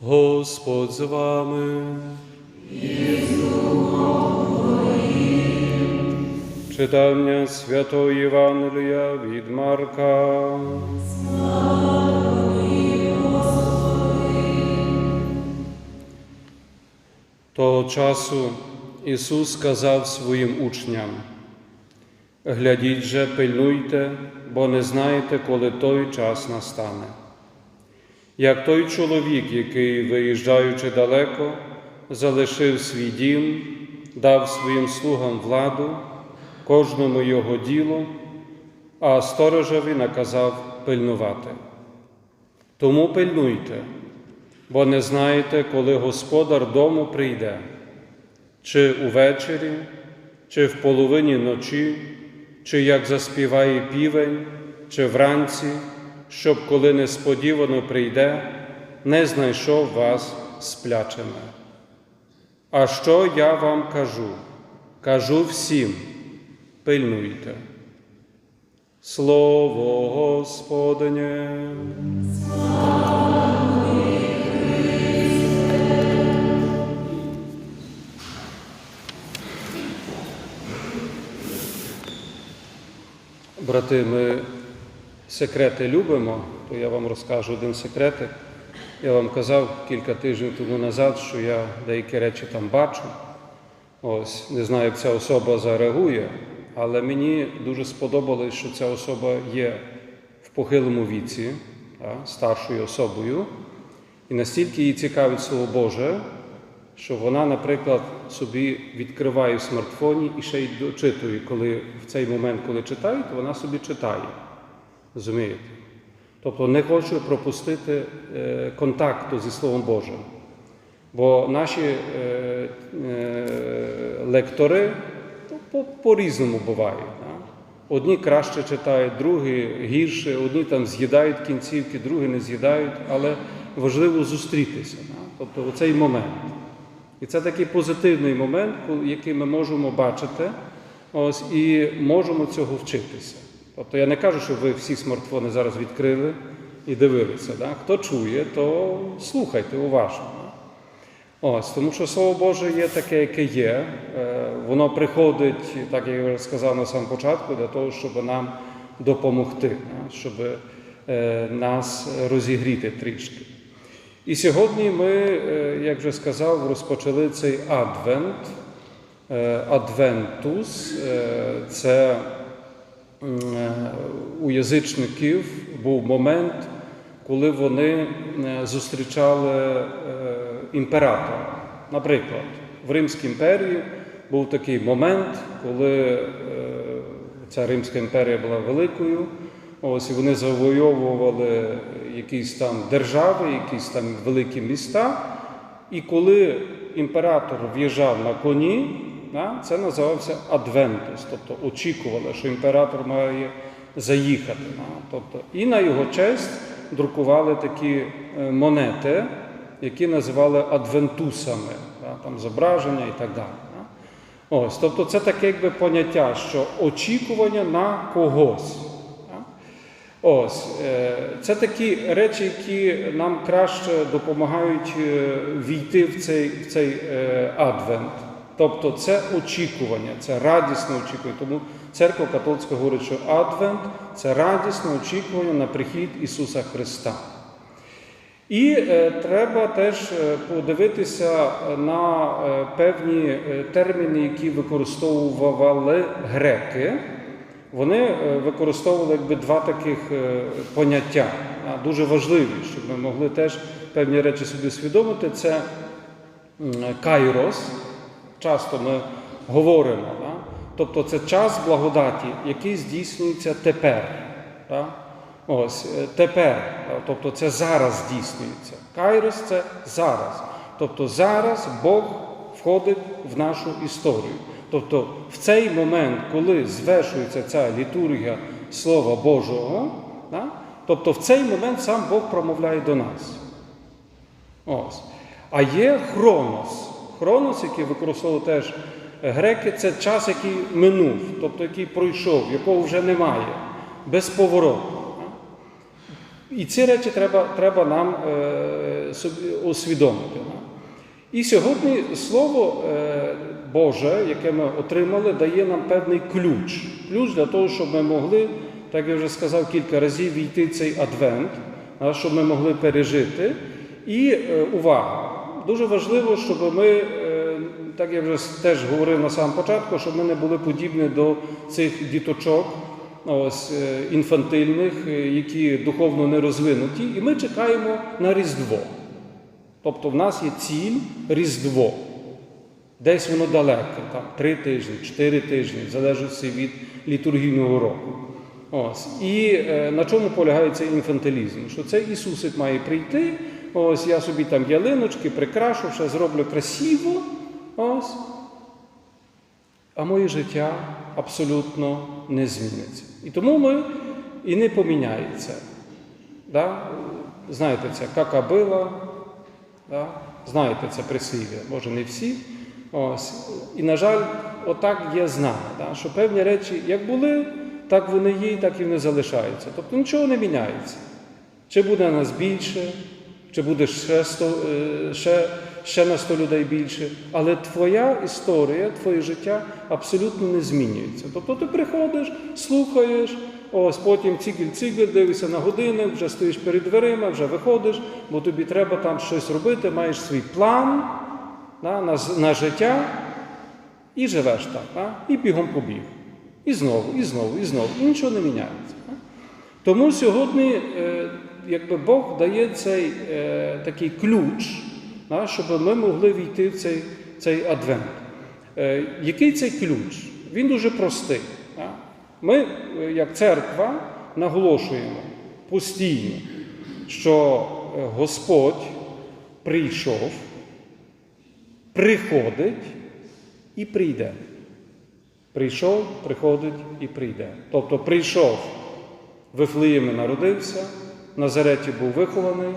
Господь з вами. Читання Святого Євангелія від Марка. Того часу Ісус сказав своїм учням: Глядіть же, пильнуйте, бо не знаєте, коли той час настане. Як той чоловік, який, виїжджаючи далеко, залишив свій дім, дав своїм слугам владу, кожному його ділу, а сторожеві наказав пильнувати. Тому пильнуйте, бо не знаєте, коли господар дому прийде, чи увечері, чи в половині ночі, чи як заспіває півень, чи вранці, щоб коли несподівано прийде, не знайшов вас сплячими. А що я вам кажу? Кажу всім, пильнуйте. Слово Господнє. Брати, ми секрети любимо, то я вам розкажу один секретик. Я вам казав кілька тижнів тому назад, що я деякі речі там бачу. Ось не знаю, як ця особа зареагує, але мені дуже сподобалось, що ця особа є в похилому віці, та, старшою особою, і настільки їй цікавить Слово Боже, що вона, наприклад, собі відкриває в смартфоні і ще й дочитує, коли в цей момент, коли читають, вона собі читає. Розумієте? Тобто не хочу пропустити е, контакту зі Словом Божим. Бо наші е, е, лектори ну, по- по-різному бувають. Одні краще читають, другі гірше, одні там з'їдають кінцівки, другі не з'їдають, але важливо зустрітися. Тобто оцей момент. І це такий позитивний момент, який ми можемо бачити, ось, і можемо цього вчитися. Тобто я не кажу, що ви всі смартфони зараз відкрили і дивилися. Да? Хто чує, то слухайте уважно. Ось, тому що Слово Боже є таке, яке є. Е, Воно приходить, так як я вже сказав на самому початку, для того, щоб нам допомогти, щоб е, нас розігріти трішки. І сьогодні ми, е, як вже сказав, розпочали цей адвент. Адвентус це у язичників був момент, коли вони е, зустрічали е, імператора. Наприклад, в Римській імперії був такий момент, коли е, ця Римська імперія була великою. Ось і вони завойовували якісь там держави, якісь там великі міста. І коли імператор в'їжджав на коні, да, це називався Адвентус, тобто очікували, що імператор має заїхати. Да, тобто, і на його честь друкували такі е, монети, які називали адвентусами, да, там зображення і так далі. Да. Ось, тобто це таке якби поняття, що очікування на когось. Ось, е, це такі речі, які нам краще допомагають е, війти в цей, в цей адвент. Тобто це очікування, це радісне очікування. Тому церква католицька говорить, що адвент це радісне очікування на прихід Ісуса Христа. І е, треба теж е, подивитися на е, певні е, терміни, які використовували греки. Вони е, використовували якби два таких е, поняття, дуже важливі, щоб ми могли теж певні речі собі свідомити. Це кайрос. Часто ми говоримо, да? тобто це час благодаті, який здійснюється тепер. Да? Ось е, тепер, тобто це зараз здійснюється. Кайрос це зараз. Тобто зараз Бог входить в нашу історію. Тобто в цей момент, коли звершується ця літургія Слова Божого, да? тобто в цей момент сам Бог промовляє до нас. Ось. А є хронос. Хронос, який використовували теж греки, це час, який минув, тобто який пройшов, якого вже немає, безповоротно. І ці речі треба, треба нам е, собі усвідомити. І сьогодні Слово е, Боже, яке ми отримали, дає нам певний ключ. Ключ для того, щоб ми могли, так я вже сказав кілька разів, війти в цей адвент, щоб ми могли пережити. І е, увага! Дуже важливо, щоб ми, е, так я вже теж говорив на самому початку, щоб ми не були подібні до цих діточок, ось е, інфантильних, е, які духовно не розвинуті, і ми чекаємо на Різдво. Тобто в нас є ціль Різдво. Десь воно далеке, там три тижні, чотири тижні, в залежності від літургійного року. Ось. І на чому полягає цей інфантилізм? Що цей Ісусик має прийти, ось я собі там ялиночки прикрашу, ще зроблю красиво. Ось. А моє життя абсолютно не зміниться. І тому ми і не поміняється. Да? Знаєте це, кака била, да? знаєте це прислів'я, може не всі. Ось. І, на жаль, отак є з нами, да? що певні речі, як були, так вони є, так і вони залишаються. Тобто нічого не міняється. Чи буде нас більше, чи буде ще, 100, е, ще, ще на 100 людей більше, але твоя історія, твоє життя абсолютно не змінюється. Тобто ти приходиш, слухаєш, ось потім цигель-цигель, дивишся на годинник, вже стоїш перед дверима, вже виходиш, бо тобі треба там щось робити, маєш свій план да, на, на життя і живеш так, да, і бігом побіг. І знову, і знову, і знову. І нічого не міняється. Тому сьогодні, е, якби Бог дає цей е, такий ключ, да, щоб ми могли війти в цей, цей адвент. Е, який цей ключ? Він дуже простий. Да. Ми, е, як церква, наголошуємо постійно, що е, Господь прийшов, приходить і прийде. Прийшов, приходить і прийде. Тобто прийшов, в Вифлеємі народився, Назареті був вихований.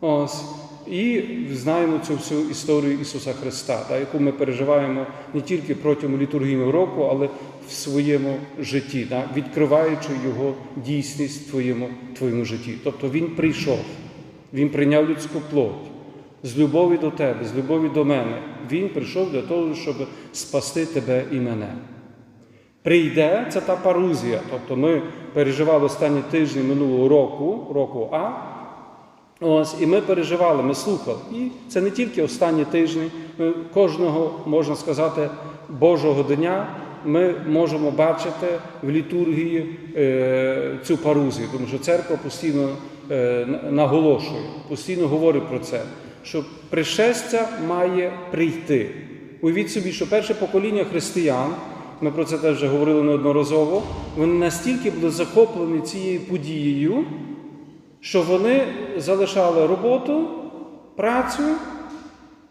Ось. І знаємо цю всю історію Ісуса Христа, та, яку ми переживаємо не тільки протягом літургійного року, але в своєму житті, та, відкриваючи Його дійсність в твоєму, твоєму житті. Тобто Він прийшов, Він прийняв людську плоть з любові до тебе, з любові до мене. Він прийшов для того, щоб спасти тебе і мене. Прийде це та парузія. Тобто ми переживали останні тижні минулого року, року А. Ось, і ми переживали, ми слухали. І це не тільки останні тижні. Ми кожного, можна сказати, Божого дня ми можемо бачити в літургії е, цю парузію, тому що церква постійно е, наголошує, постійно говорить про це, що пришестя має прийти. Уявіть собі, що перше покоління християн, ми про це теж вже говорили неодноразово, вони настільки були захоплені цією подією, що вони залишали роботу, працю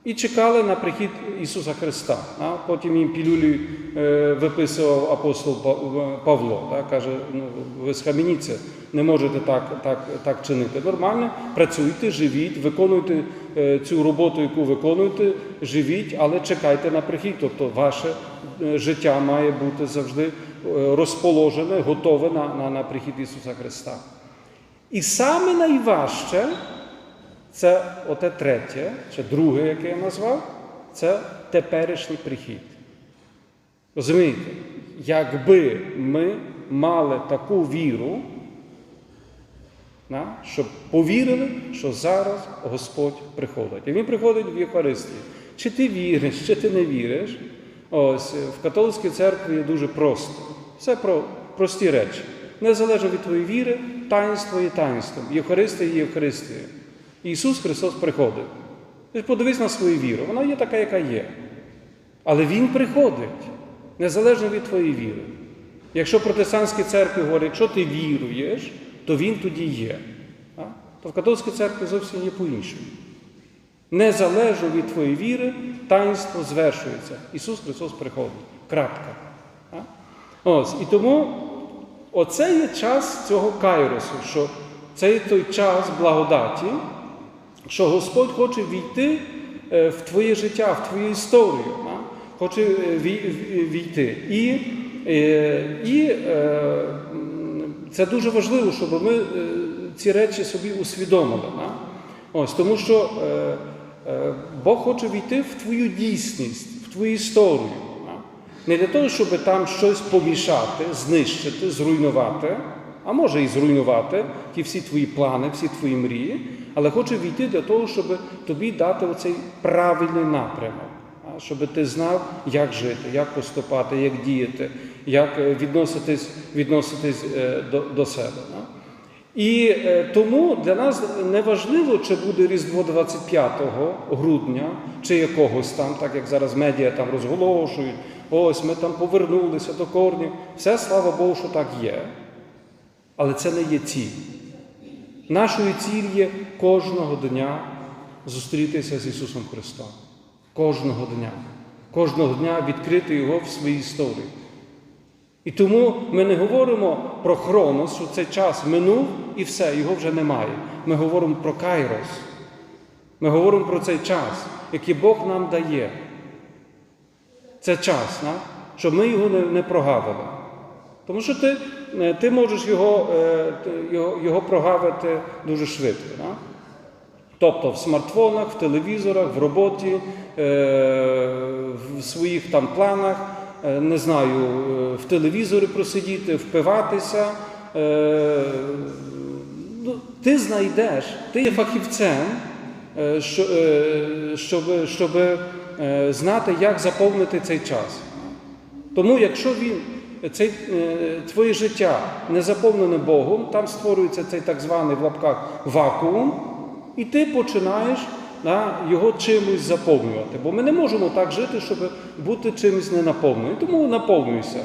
і чекали на прихід Ісуса Христа. А потім їм пілюлі виписував апостол Павло. Так, каже, ну, ви схаменіться, не можете так, так, так чинити. Нормально, працюйте, живіть, виконуйте цю роботу, яку виконуєте, живіть, але чекайте на прихід. Тобто ваше життя має бути завжди розположене, готове на, на, на прихід Ісуса Христа. І саме найважче це оте третє, чи друге, яке я назвав, це теперішній прихід. Розумієте, якби ми мали таку віру, щоб повірили, що зараз Господь приходить. І Він приходить в Євхаристії. Чи ти віриш, чи ти не віриш? Ось в католицькій церкві є дуже просто. Все про прості речі. Незалежно від твоєї віри, таїнство є таїнством, Євхаристія є Євхаристією. Ісус Христос приходить. Ти подивись на свою віру, вона є така, яка є. Але Він приходить, незалежно від твоєї віри. Якщо протестантські церкви говорять, якщо ти віруєш, то він тоді є. То в католицькій церкві зовсім є по-іншому. Незалежно від твоєї віри, таїнство звершується. Ісус Христос приходить. Крапка. Ось. І тому оце є час цього кайросу, що це є той час благодаті, що Господь хоче війти е, в твоє життя, в твою історію. Хоче е, вій- вій- війти. І, е, і це дуже важливо, щоб ми ці речі собі усвідомили. Ось тому, що Бог хоче війти в твою дійсність, в твою історію. Не для того, щоб там щось помішати, знищити, зруйнувати, а може і зруйнувати ті всі твої плани, всі твої мрії, але хоче війти для того, щоб тобі дати оцей правильний напрямок, щоб ти знав, як жити, як поступати, як діяти, як е, відноситись, відноситись е, до, до себе. І е, тому для нас не важливо, чи буде Різдво 25 грудня, чи якогось там, так як зараз медіа там розголошують, ось ми там повернулися до корнів. Все, слава Богу, що так є. Але це не є ціль. Нашою ціль є кожного дня зустрітися з Ісусом Христом. Кожного дня. Кожного дня відкрити Його в своїй історії. І тому ми не говоримо про хронос, що цей час минув і все, його вже немає. Ми говоримо про кайрос. Ми говоримо про цей час, який Бог нам дає. Це час, да? щоб ми його не, не прогавили. Тому що ти, е, ти можеш його, е, його, його прогавити дуже швидко. Да? Тобто в смартфонах, в телевізорах, в роботі, е, в своїх там планах, не знаю, в телевізорі просидіти, впиватися. Ну, Ти знайдеш, ти є фахівцем, що- щоб, щоб знати, як заповнити цей час. Тому, якщо він, цей, е, твоє життя не заповнене Богом, там створюється цей так званий в лапках вакуум, і ти починаєш да, його чимось заповнювати. Бо ми не можемо так жити, щоб бути чимось не наповненим. Тому наповнюйся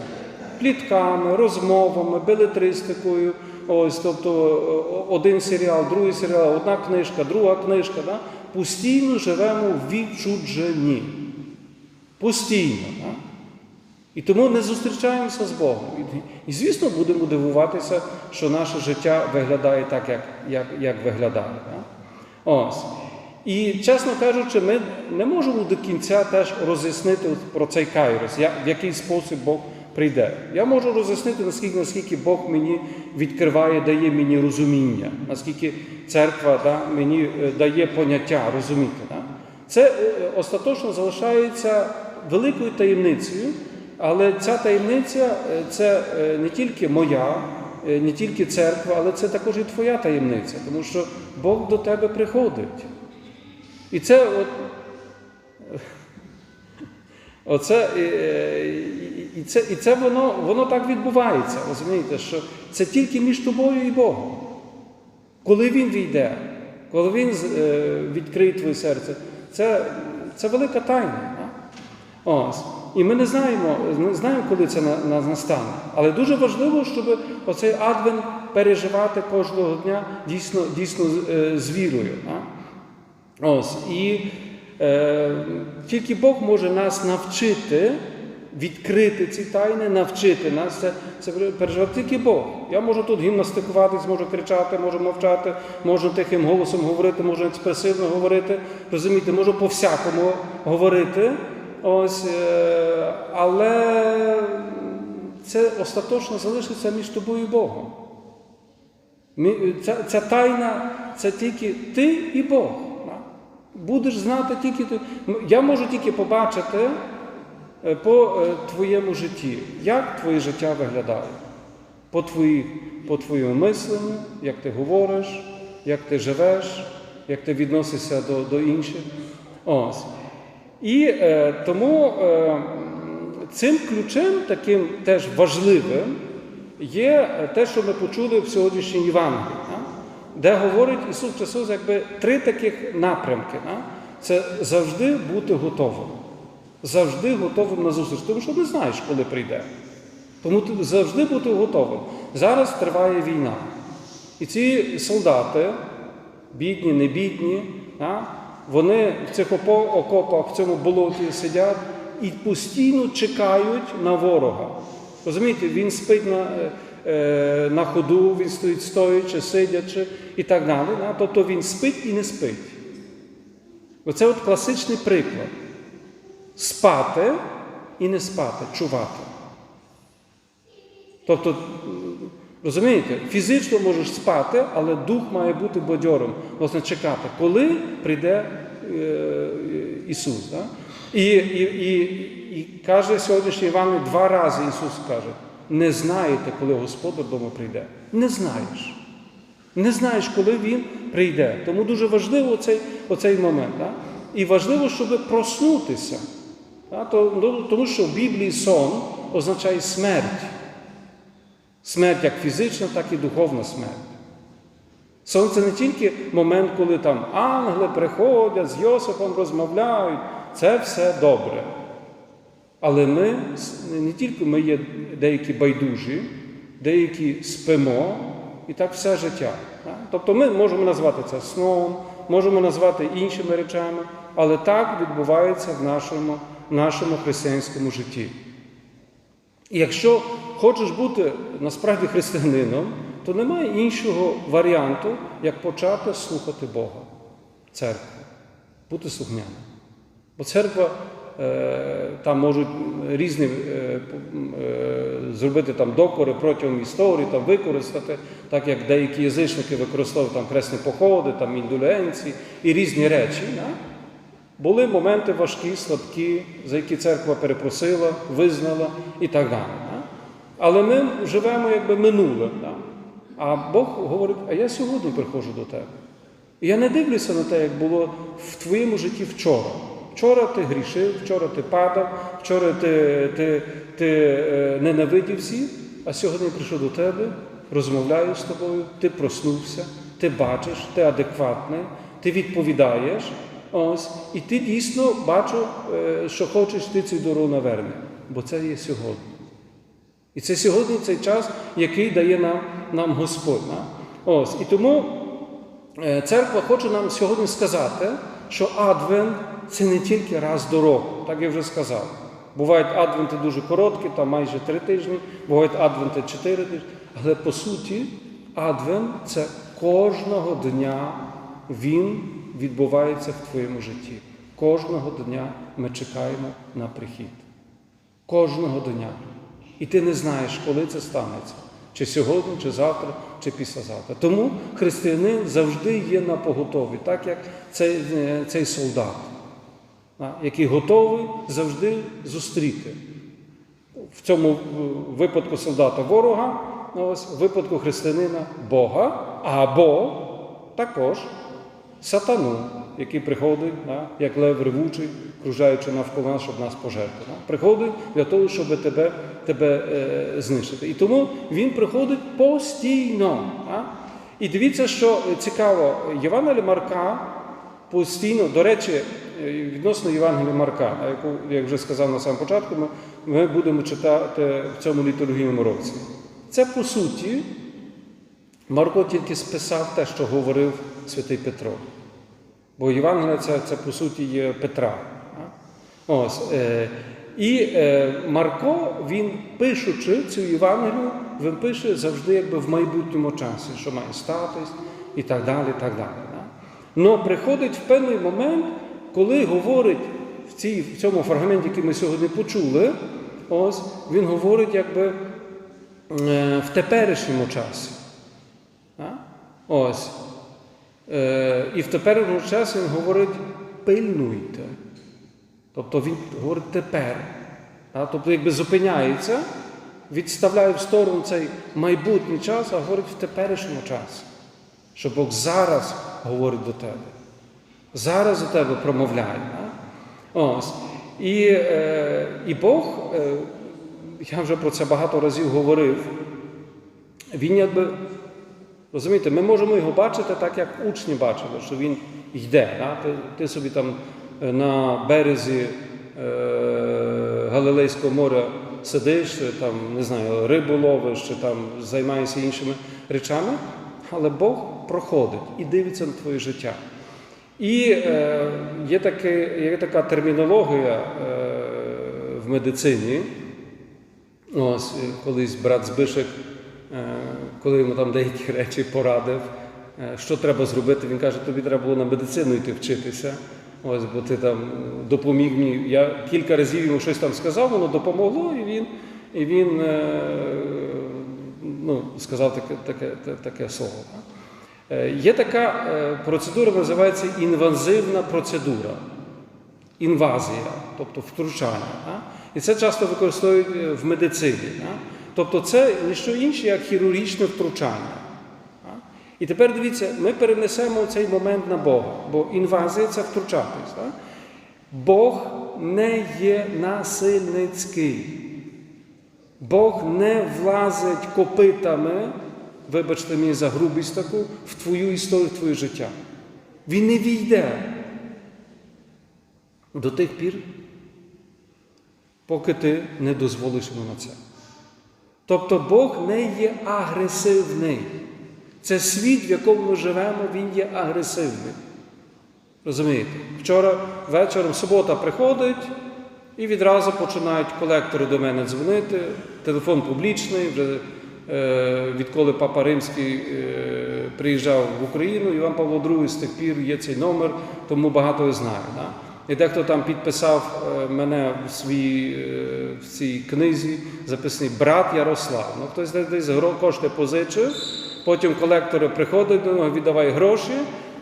плітками, розмовами, белетристикою. Ось, тобто один серіал, другий серіал, одна книжка, друга книжка. Да? Постійно живемо в відчудженні. Постійно. Да? І тому не зустрічаємося з Богом. І, звісно, будемо дивуватися, що наше життя виглядає так, як, як, як виглядає. Да? Ось. І, чесно кажучи, ми не можемо до кінця теж роз'яснити про цей кайрос, в який спосіб Бог прийде. Я можу роз'яснити, наскільки, наскільки Бог мені відкриває, дає мені розуміння, наскільки церква да, мені е, дає поняття, розуміти. Да? Це е, остаточно залишається великою таємницею, але ця таємниця е, це е, не тільки моя, е, не тільки церква, але це також і твоя таємниця, тому що Бог до тебе приходить. І це от, оце, і, це, і це воно, воно так відбувається, розумієте, що це тільки між тобою і Богом. Коли він війде, коли він відкриє твоє серце, це, це велика тайна. Ось. І ми не знаємо, не знаємо, коли це на, на- настане. Але дуже важливо, щоб оцей адвент переживати кожного дня дійсно, дійсно з- е, вірою. Ось. І е, тільки Бог може нас навчити відкрити ці тайни, навчити нас це, це переживати тільки Бог. Я можу тут гімнастикуватись, можу кричати, можу мовчати, можу тихим голосом говорити, можу експресивно говорити, розумієте, можу по-всякому говорити. Ось, е, але це остаточно залишиться між тобою і Богом. Ця, ця тайна це тільки ти і Бог. Будеш знати тільки ти. Я можу тільки побачити е, по е, твоєму житті, як твоє життя виглядає. По, твої, по мисленню, як ти говориш, як ти живеш, як ти відносишся до, до інших. Ось. І е, тому е, цим ключем, таким теж важливим, є е, те, що ми почули в сьогоднішній Євангелії, де говорить Ісус Христос, якби три таких напрямки. Да? Це завжди бути готовим. Завжди готовим на зустріч, тому що не знаєш, коли прийде. Тому завжди бути готовим. Зараз триває війна. І ці солдати, бідні, не бідні, да, вони в цих окопах, в цьому болоті сидять і постійно чекають на ворога. Розумієте, він спить на, е, е, на ходу, він стоїть стоячи, сидячи і так далі. Да? Тобто він спить і не спить. Оце от класичний приклад. Спати і не спати, чувати. Тобто, Розумієте? Фізично можеш спати, але дух має бути бадьорим, власне, чекати, коли прийде е, Ісус. Да? І, і, і, і каже сьогоднішній Іван два рази Ісус каже: не знаєте, коли Господь додому прийде. Не знаєш. Не знаєш, коли він прийде. Тому дуже важливо оцей, оцей момент. Да? І важливо, щоб проснутися. Да? Ну, Тому що в Біблії сон означає смерть. Смерть як фізична, так і духовна смерть. Сон це не тільки момент, коли там ангели приходять з Йосипом розмовляють. Це все добре. Але ми не тільки ми є деякі байдужі, деякі спимо, і так все життя. Тобто ми можемо назвати це сном, можемо назвати іншими речами, але так відбувається в нашому, нашому християнському житті. І якщо хочеш бути насправді християнином, то немає іншого варіанту, як почати слухати Бога, церкву, бути слухняним. Бо церква е, там можуть різні е, е, зробити там докори протягом історії, там використати, так як деякі язичники використовують там хресні походи, там індулюенції і різні речі. Да? Були моменти важкі, слабкі, за які церква перепросила, визнала і так далі. Але ми живемо якби минулим. Да? А Бог говорить, а я сьогодні приходжу до тебе. І я не дивлюся на те, як було в твоєму житті вчора. Вчора ти грішив, вчора ти падав, вчора ти, ти, ти е, ненавидів всіх, а сьогодні я прийшов до тебе, розмовляю з тобою, ти проснувся, ти бачиш, ти адекватний, ти відповідаєш. Ось, і ти дійсно бачу, е, що хочеш ти цю дорогу наверне, бо це є сьогодні. І це сьогодні цей час, який дає нам, нам Господь. Ось. І тому е, церква хоче нам сьогодні сказати, що адвент це не тільки раз до року, так я вже сказав. Бувають адвенти дуже короткі, там майже три тижні, бувають адвенти чотири тижні. Але по суті, адвент це кожного дня він відбувається в твоєму житті. Кожного дня ми чекаємо на прихід. Кожного дня. І ти не знаєш, коли це станеться. Чи сьогодні, чи завтра, чи післязавтра. Тому християнин завжди є на поготові, так як цей, е, цей солдат, який готовий завжди зустріти. В цьому е, випадку солдата ворога, ну, ось, в випадку християнина Бога, або також сатану, який приходить, як лев ревучий, кружаючи навколо нас, щоб нас пожерти. Приходить для того, щоб тебе, тебе е, знищити. І тому він приходить постійно. І дивіться, що цікаво, Євангелія Марка постійно, до речі, е, відносно Євангелія Марка, яку, як вже сказав на самому початку, ми, ми будемо читати в цьому літургійному році. Це по суті. Марко тільки списав те, що говорив святий Петро. Бо Євангелія це, це по суті є Петра. Ось, е, і е, Марко, він пишучи цю Євангелію, він пише завжди якби в майбутньому часі, що має статись і так далі. так далі. Да? Но приходить в певний момент, коли говорить в, цій, в цьому фрагменті, який ми сьогодні почули, ось, він говорить якби е, в теперішньому часі. Ось. Е, і в теперішньому часі він говорить пильнуйте. Тобто він говорить тепер. Тобто, якби зупиняється, відставляє в сторону цей майбутній час, а говорить в теперішньому часі. Що Бог зараз говорить до тебе. Зараз до тебе промовляє. Ось. І, е, і Бог, е, я вже про це багато разів говорив, він якби Розумієте, ми можемо його бачити так, як учні бачили, що він йде. Да? Ти, ти собі там е, на березі е, Галилейського моря сидиш, ти там, не знаю, рибу ловиш, чи там займаєшся іншими речами, але Бог проходить і дивиться на твоє життя. І е, є, таке, є така термінологія е, в медицині. Ось е, колись брат Збишек, е, коли йому там деякі речі порадив, е, що треба зробити, він каже, тобі треба було на медицину йти вчитися. Ось, бо ти там допоміг мені. Я кілька разів йому щось там сказав, воно допомогло, і він, і він е, ну, сказав таке, таке, таке слово. Е, Є така процедура, називається інвазивна процедура. Інвазія, тобто втручання. І це часто використовують в медицині. Тобто це не що інше, як хірургічне втручання. І тепер дивіться, ми перенесемо цей момент на Бога, бо інвазія це втручатись. Бог не є насильницький. Бог не влазить копитами, вибачте мені за грубість таку, в твою історію, в твоє життя. Він не війде до тих пір, поки ти не дозволиш йому на це. Тобто Бог не є агресивний. Це світ, в якому ми живемо, він є агресивний. Розумієте? Вчора вечором субота приходить і відразу починають колектори до мене дзвонити. Телефон публічний. Вже е, відколи Папа Римський е, приїжджав в Україну, Іван Павло II з тих пір є цей номер, тому багато знає. Да? І дехто там підписав е, мене в своїй е, в цій книзі, записаний брат Ярослав. Ну, хтось десь, кошти позичив, потім колектори приходять до нього, віддавай гроші,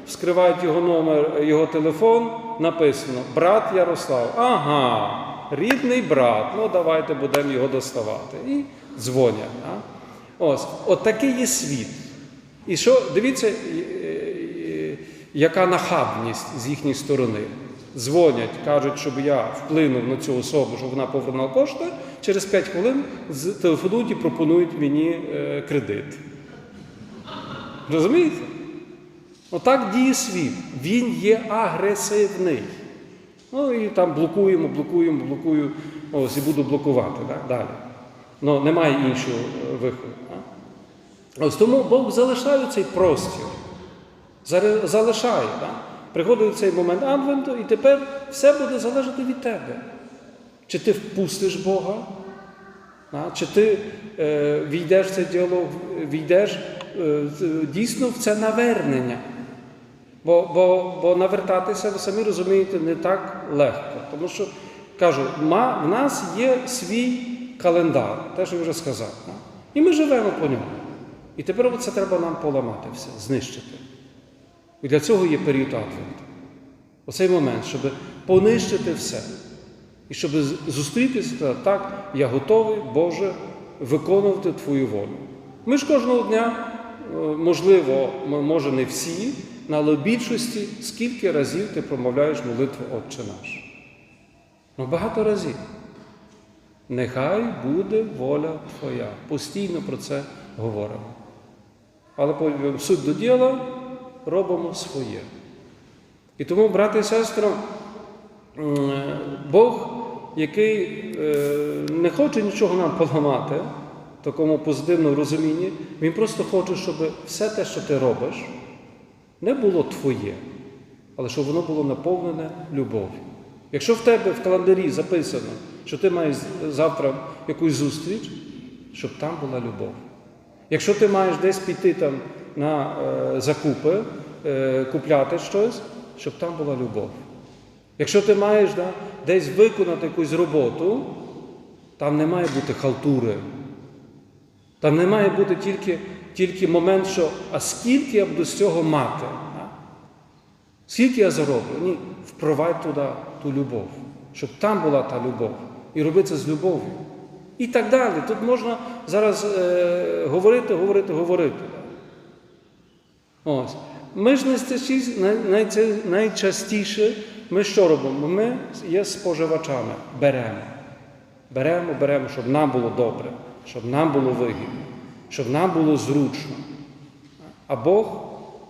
вскривають його номер, його телефон, написано Брат Ярослав. Ага, рідний брат, ну давайте будемо його доставати. І дзвонять. Да? Ось, от такий є світ. І що, дивіться, яка нахабність з їхньої сторони. Дзвонять, кажуть, щоб я вплинув на цю особу, щоб вона повернула кошти. Через 5 хвилин телефонують і пропонують мені е, кредит. Розумієте? Отак діє світ. Він є агресивний. Ну і там блокуємо, блокуємо, блокую. Ось і буду блокувати так, далі. Ну, немає іншого е, виходу. Ось тому Бог залишає цей простір. Залишає. Так? Приходить цей момент Адвенту, і тепер все буде залежати від тебе. Чи ти впустиш Бога, чи ти е, війдеш в цей діалог, війдеш е, дійсно в це навернення. Бо, бо, бо навертатися, ви самі розумієте, не так легко. Тому що, кажу, ма, в нас є свій календар, те, що я вже сказав. І ми живемо по ньому. І тепер це треба нам поламати все, знищити. І для цього є період Адвенту. Оцей момент, щоб понищити все. І щоб зустрітися, так, я готовий, Боже, виконувати Твою волю. Ми ж кожного дня, е, можливо, може не всі, але в більшості, скільки разів ти промовляєш молитву Отче наш? Ну, багато разів. Нехай буде воля Твоя. Постійно про це говоримо. Але суть до діла робимо своє. І тому, брати і сестри, Бог, який е, не хоче нічого нам поламати, в такому позитивному розумінні, Він просто хоче, щоб все те, що ти робиш, не було твоє, але щоб воно було наповнене любов'ю. Якщо в тебе в календарі записано, що ти маєш завтра якусь зустріч, щоб там була любов. Якщо ти маєш десь піти там на е, закупи, е, купляти щось, щоб там була любов. Якщо ти маєш да, десь виконати якусь роботу, там не має бути халтури. Там не має бути тільки, тільки момент, що а скільки я буду з цього мати? да? Скільки я зароблю? Ні, впровадь туди ту любов, щоб там була та любов. І роби це з любов'ю. І так далі. Тут можна зараз е, говорити, говорити, говорити. Ось. Ми ж найчастіше, най, най- найчастіше ми що робимо? Ми є споживачами, беремо. Беремо, беремо, щоб нам було добре, щоб нам було вигідно, щоб нам було зручно. А Бог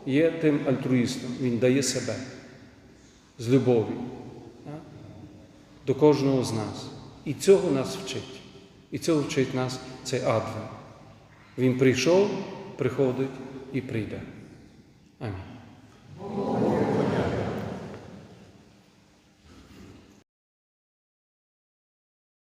є тим альтруїстом, Він дає себе з любов'ю так, до кожного з нас. І цього нас вчить. І цього вчить нас цей адвент. Він прийшов, приходить і прийде. ア